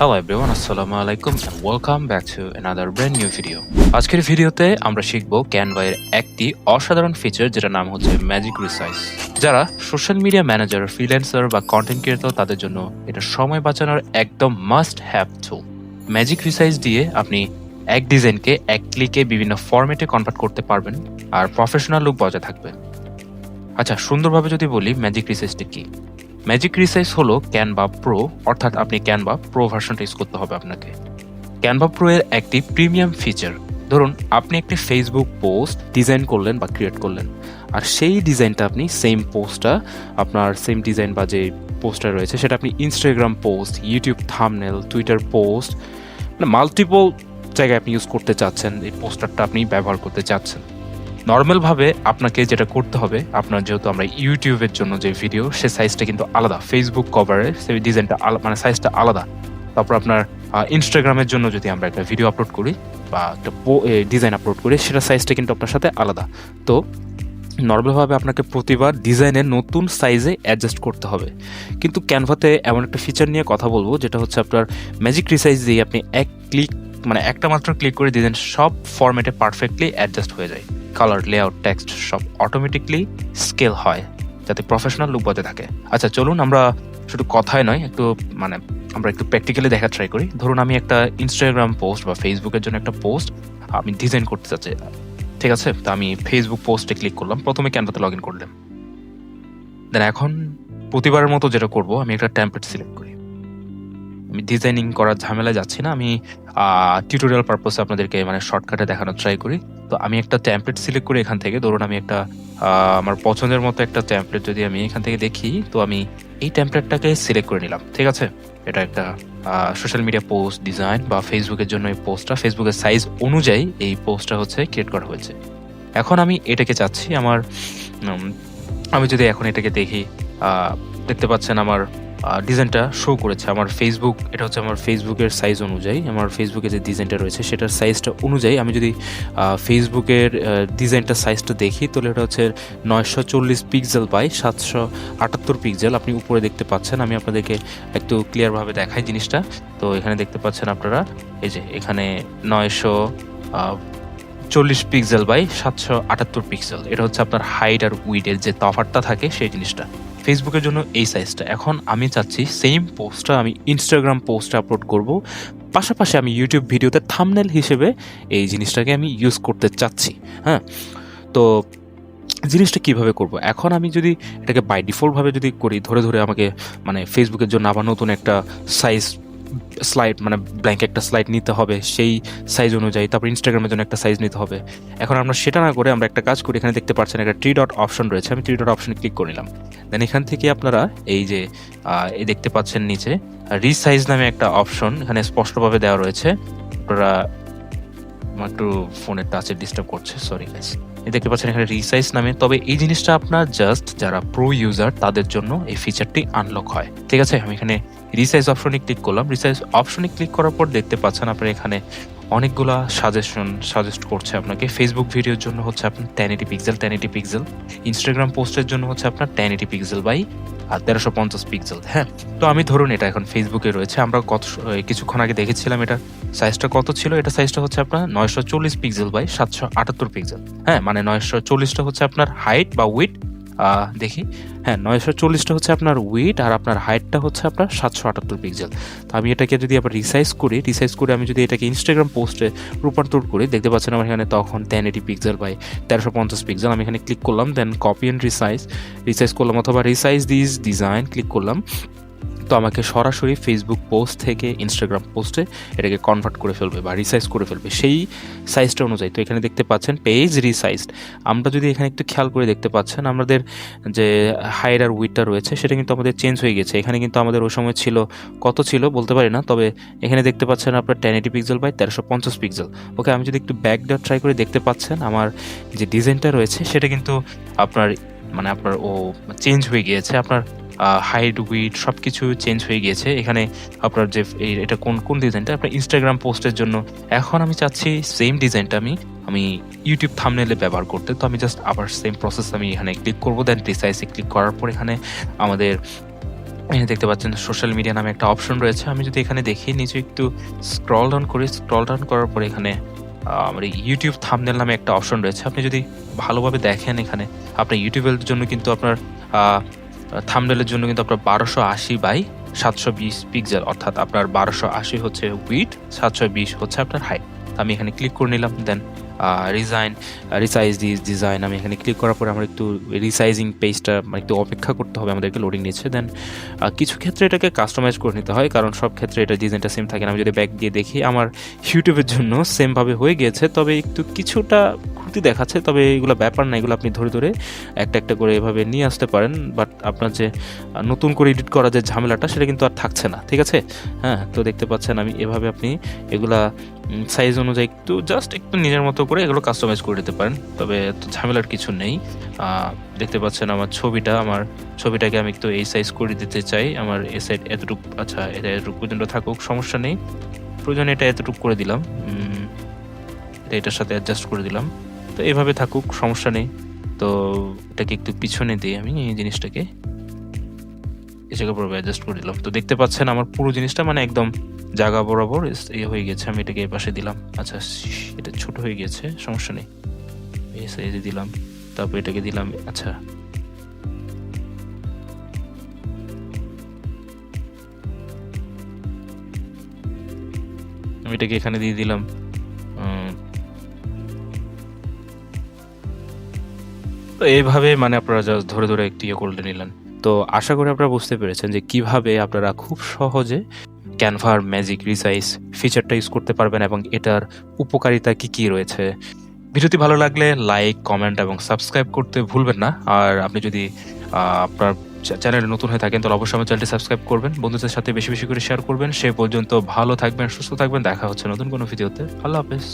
Hello everyone, আসসালামু আলাইকুম and welcome back to another brand new video. আজকের ভিডিওতে আমরা শিখব ক্যানভা এর একটি অসাধারণ ফিচার যেটা নাম হচ্ছে ম্যাজিক রিসাইজ যারা সোশ্যাল মিডিয়া ম্যানেজার ফ্রিল্যান্সার বা কন্টেন্ট ক্রিয়েটর তাদের জন্য এটা সময় বাঁচানোর একদম must have tool magic resize দিয়ে আপনি এক ডিজাইনকে এক ক্লিকে বিভিন্ন ফরম্যাটে কনভার্ট করতে পারবেন আর প্রফেশনাল লুক বজায় থাকবে। আচ্ছা সুন্দরভাবে যদি বলি ম্যাজিক রিসাইজটা কি? ম্যাজিক রিসাইজ হলো ক্যানভা প্রো অর্থাৎ আপনি ক্যানভা প্রো ভার্সনটা ইউজ করতে হবে আপনাকে। ক্যানভা প্রো এর একটি প্রিমিয়াম ফিচার ধরুন, আপনি একটি ফেসবুক পোস্ট ডিজাইন করলেন বা ক্রিয়েট করলেন, আর সেই ডিজাইনটা আপনি সেম পোস্টটা আপনার সেম ডিজাইন বা যে পোস্টটা রয়েছে, সেটা আপনি Instagram post YouTube thumbnail Twitter post মানে মাল্টিপল জায়গায় আপনি ইউজ করতে চাচ্ছেন, এই পোস্টারটা আপনি ব্যবহার করতে চাচ্ছেন। নর্মালভাবে আপনাকে যেটা করতে হবে, আপনার যেহেতু আমরা ইউটিউবের জন্য যে ভিডিও সে সাইজটা কিন্তু আলাদা। ফেসবুক কভারের সেই ডিজাইনটা আলাদা মানে সাইজটা আলাদা। তারপর আপনার ইনস্টাগ্রামের জন্য যদি আমরা একটা ভিডিও আপলোড করি বা একটা ডিজাইন আপলোড করি, সেটা সাইজটা কিন্তু আপনার সাথে আলাদা। তো নর্মালভাবে আপনাকে প্রতিবার ডিজাইনের নতুন সাইজে অ্যাডজাস্ট করতে হবে। কিন্তু ক্যানভাতে এমন একটা ফিচার নিয়ে কথা বলব, যেটা হচ্ছে আপনার ম্যাজিক রিসাইজ দিয়ে আপনি এক ক্লিক মানে একটা মাত্র ক্লিক করে ডিজাইন সব ফরম্যাটে পারফেক্টলি অ্যাডজাস্ট হয়ে যায়। কালার লেআউট টেক্সট সব অটোমেটিকলি স্কেল হয়, যাতে প্রফেশনাল লুক বজায় থাকে। আচ্ছা চলুন আমরা শুধু কথায় নয়, একটু মানে আমরা একটু প্র্যাকটিক্যালি দেখা ট্রাই করি। ধরুন আমি একটা ইনস্টাগ্রাম পোস্ট বা ফেসবুকের জন্য একটা পোস্ট আমি ডিজাইন করতে চাচ্ছি। ঠিক আছে? তো আমি ফেসবুক পোস্টে ক্লিক করলাম। প্রথমে ক্যানভাতে লগ ইন করলাম। দেন এখন প্রতিবারের মতো যেটা করব, আমি একটা ট্যাম্পলেট সিলেক্ট করি। আমি ডিজাইনিং করার ঝামেলায় যাচ্ছি না, আমি টিউটোরিয়াল পারপসে আপনাদেরকে মানে শর্টকাটে দেখানোর ট্রাই করি। তো আমি একটা ট্যাম্পলেট সিলেক্ট করি এখান থেকে, ধরুন আমি একটা আমার পছন্দের মতো একটা ট্যাম্পলেট যদি আমি এখান থেকে দেখি, তো আমি এই ট্যাম্পলেটটাকে সিলেক্ট করে নিলাম, ঠিক আছে? এটা একটা সোশ্যাল মিডিয়া পোস্ট ডিজাইন বা ফেসবুকের জন্য এই পোস্টটা ফেসবুকের সাইজ অনুযায়ী এই পোস্টটা হচ্ছে ক্রিয়েট করা হয়েছে। এখন আমি এটাকে চাচ্ছি আমার আমি যদি এখন এটাকে দেখি দেখতে পাচ্ছেন আমার ডিজাইনটা শো করেছে। আমার ফেসবুক এটা হচ্ছে আমার ফেসবুকের সাইজ অনুযায়ী। আমার ফেসবুকে যে ডিজাইনটা রয়েছে, সেটার সাইজটা অনুযায়ী আমি যদি ফেসবুকের ডিজাইনটার সাইজটা দেখি, তাহলে এটা হচ্ছে নয়শো চল্লিশ পিক্সেল বাই সাতশো আটাত্তর পিক্সেল আপনি উপরে দেখতে পাচ্ছেন, আমি আপনাদেরকে একটু ক্লিয়ারভাবে দেখাই জিনিসটা। তো এখানে দেখতে পাচ্ছেন আপনারা, এই যে এখানে নয়শো চল্লিশ পিক্সেল বাই সাতশো আটাত্তর পিক্সেল এটা হচ্ছে আপনার হাইট আর উইডের যে তফারটা থাকে, সেই জিনিসটা। ফেসবুকের জন্য এই সাইজটা এখন আমি চাচ্ছি সেম পোস্টটা আমি ইনস্টাগ্রাম পোস্টে আপলোড করব। পাশাপাশি আমি ইউটিউব ভিডিওতে থামনেল হিসেবে এই জিনিসটাকে আমি ইউজ করতে চাচ্ছি হ্যাঁ? তো জিনিসটা কীভাবে করব? এখন আমি যদি এটাকে বাই ডিফল্টভাবে যদি করি, ধরে ধরে আমাকে মানে ফেসবুকের জন্য আবার নতুন একটা সাইজ স্লাইড মানে ব্ল্যাঙ্ক একটা স্লাইড নিতে হবে, সেই সাইজ অনুযায়ী। তারপর ইনস্টাগ্রামের জন্য একটা সাইজ নিতে হবে। এখন আমরা সেটা না করে আমরা একটা কাজ করি, এখানে দেখতে পাচ্ছেন একটা ট্রি ডট অপশন রয়েছে। আমি ট্রি ডট অপশনে ক্লিক করে নিলাম। দেন এখান থেকে আপনারা এই যে এই দেখতে পাচ্ছেন নিচে রিসাইজ নামে একটা অপশন এখানে স্পষ্টভাবে দেওয়া রয়েছে। আপনারা আমার একটু ফোনের টাচে ডিস্টার্ব করছে সরি গাইস দেখতে পাচ্ছেন এখানে রিসাইজ নামে। তবে এই জিনিসটা আপনার জাস্ট যারা প্রো ইউজার তাদের জন্য এই ফিচারটি আনলক হয়। ঠিক আছে? আমি এখানে রিসাইজ অপশনে ক্লিক করলাম। রিসাইজ অপশনে ক্লিক করার পর দেখতে পাচ্ছেন আপনার এখানে অনেকগুলা সাজেশন সাজেস্ট করছে আপনাকে। ফেসবুক ভিডিওর জন্য হচ্ছে আপনার ten eighty pixel ten eighty pixel Instagram পোস্টের জন্য হচ্ছে আপনার টেন এইটি পিক্সেল বাই আর তেরোশো পঞ্চাশ পিক্সেল হ্যাঁ তো আমি ধরুন এটা এখন ফেসবুকে রয়েছে। আমরা কত কিছুক্ষণ আগে দেখেছিলাম এটা সাইজটা কত ছিল? এটা সাইজটা হচ্ছে আপনার নয়শো চল্লিশ পিক্সেল বাই সাতশো আটাত্তর পিক্সেল হ্যাঁ মানে নয়শো চল্লিশটা হচ্ছে আপনার হাইট বা উইট দেখি। হ্যাঁ নয়শো চল্লিশটা হচ্ছে আপনার উইট আর আপনার হাইটটা হচ্ছে আপনার সাতশো আটাত্তর পিক্সেল তো আমি এটাকে যদি আবার রিসাইজ করি রিসাইজ করে আমি যদি এটাকে ইনস্টাগ্রাম পোস্টে রূপান্তর করি, দেখতে পাচ্ছেন আমার এখানে তখন টেন এইটি পিক্সেল বাই তেরোশো পঞ্চাশ পিক্সেল আমি এখানে ক্লিক করলাম then copy and resize resize করলাম অথবা রিসাইজ দিস ডিজাইন ক্লিক করলাম। তো আমাকে সরাসরি ফেসবুক পোস্ট থেকে ইনস্টাগ্রাম পোস্টে এটাকে কনভার্ট করে ফেলবে বা রিসাইজ করে ফেলবে। সেই সাইজটা অনুযায়ী। তো এখানে দেখতে পাচ্ছেন পেজ রিসাইজড আমরা যদি এখানে একটু খেয়াল করে দেখতে পাচ্ছেন, আমাদের যে হাইট আর উইটটা রয়েছে, সেটা কিন্তু আমাদের চেঞ্জ হয়ে গেছে। এখানে কিন্তু আমাদের ওই সময় ছিল, কত ছিল বলতে পারি না, তবে এখানে দেখতে পাচ্ছেন আপনার টেন এইটি পিক্সেল বাই তেরোশো পঞ্চাশ পিক্সেল ওকে আমি যদি একটু ব্যাক ডট ট্রাই করে দেখতে পাচ্ছেন, আমার যে ডিজাইনটা রয়েছে, সেটা কিন্তু আপনার মানে আপনার ও চেঞ্জ হয়ে গিয়েছে। আপনার হাইট উইট সব কিছু চেঞ্জ হয়ে গিয়েছে। এখানে আপনার যে এটা কোন কোন ডিজাইনটা আপনার ইনস্টাগ্রাম পোস্টের জন্য। এখন আমি চাচ্ছি সেম ডিজাইনটা আমি আমি ইউটিউব থামনেলে ব্যবহার করতে। তো আমি জাস্ট আবার সেম প্রসেস আমি এখানে ক্লিক করব। দেন রিসাইজে ক্লিক করার পর এখানে আমাদের এখানে দেখতে পাচ্ছেন সোশ্যাল মিডিয়া নামে একটা অপশন রয়েছে। আমি যদি এখানে দেখি, নিচে একটু স্ক্রল ডাউন করি স্ক্রল ডাউন করার পরে এখানে আমার ইউটিউব থামনেল নামে একটা অপশন রয়েছে। আপনি যদি ভালোভাবে দেখেন এখানে, আপনার ইউটিউবের জন্য কিন্তু আপনার থামনেলের জন্য কিন্তু আপনার বারোশো আশি বাই সাতশো বিশ পিক্সেল অর্থাৎ আপনার বারোশো আশি হচ্ছে উইড সাতশো বিশ হচ্ছে আপনার হাইট আমি এখানে ক্লিক করে নিলাম then resign resize this design আমি এখানে ক্লিক করার পরে আমার একটু রিসাইজিং পেজটা মানে একটু অপেক্ষা করতে হবে, আমাদেরকে লোডিং নিচ্ছে। দেন কিছু ক্ষেত্রে এটাকে কাস্টমাইজ করে নিতে হয়, কারণ সব ক্ষেত্রে এটা ডিজাইনটা সেম থাকে না। আমি যদি ব্যাক দিয়ে দেখি, আমার ইউটিউবের জন্য সেমভাবে হয়ে গিয়েছে, তবে একটু কিছুটা ত্রুটি দেখাচ্ছে, তবে এগুলো ব্যাপার না, এগুলো আপনি ধরে ধরে একটা একটা করে এভাবে নিয়ে আসতে পারেন। বাট আপনার যে নতুন করে এডিট করা যে ঝামেলাটা, সেটা কিন্তু আর থাকছে না, ঠিক আছে? হ্যাঁ তো দেখতে পাচ্ছেন আমি এভাবে আপনি এগুলা সাইজ অনুযায়ী একটু জাস্ট একটু নিজের মতো করে এগুলো কাস্টমাইজ করে দিতে পারেন। তবে ঝামেলার কিছু নেই। দেখতে পাচ্ছেন আমার ছবিটা, আমার ছবিটাকে আমি একটু এই সাইজ করে দিতে চাই। আমার এ সাইড এতটুকু আচ্ছা এটা এতটুকু পর্যন্ত থাকুক, সমস্যা নেই। প্রয়োজনে এটা এতটুকু করে দিলাম। এটা এটার সাথে অ্যাডজাস্ট করে দিলাম। তো এভাবে থাকুক, সমস্যা নেই। তো এটাকে একটু পিছনে দিই আমি এই জিনিসটাকে জায়গা পুরো অ্যাডজাস্ট করে দিলাম তো দেখতে পাচ্ছেন আমার পুরো জিনিসটা মানে একদম জায়গা বরাবর এস- ইয়ে হয়ে গেছে। আমি এটাকে এই পাশে দিলাম। আচ্ছা এটা ছোট হয়ে গেছে, সমস্যা নেই। এই সাইজে দিলাম। তারপর এটাকে দিলাম আচ্ছা। আমি এটাকে এখানে দিয়ে দিলাম। তো এইভাবে মানে আপনারা জাস্ট ধরে ধরে একটু ইয়ে করে নিলেন। তো আশা করি আপনারা বুঝতে পেরেছেন যে কীভাবে আপনারা খুব সহজে ক্যানভার ম্যাজিক রিসাইজ ফিচারটা ইউজ করতে পারবেন এবং এটার উপকারিতা কি কি রয়েছে। ভিডিওটি ভালো লাগলে লাইক কমেন্ট এবং সাবস্ক্রাইব করতে ভুলবেন না। আর আপনি যদি আপনার চ্যানেলে নতুন হয়ে থাকেন, তাহলে অবশ্যই আমার চ্যানেলটি সাবস্ক্রাইব করবেন। বন্ধুদের সাথে বেশি বেশি করে শেয়ার করবেন। সে পর্যন্ত ভালো থাকবেন, সুস্থ থাকবেন। দেখা হচ্ছে নতুন কোনো ভিডিওতে আল্লাহ হাফেজ।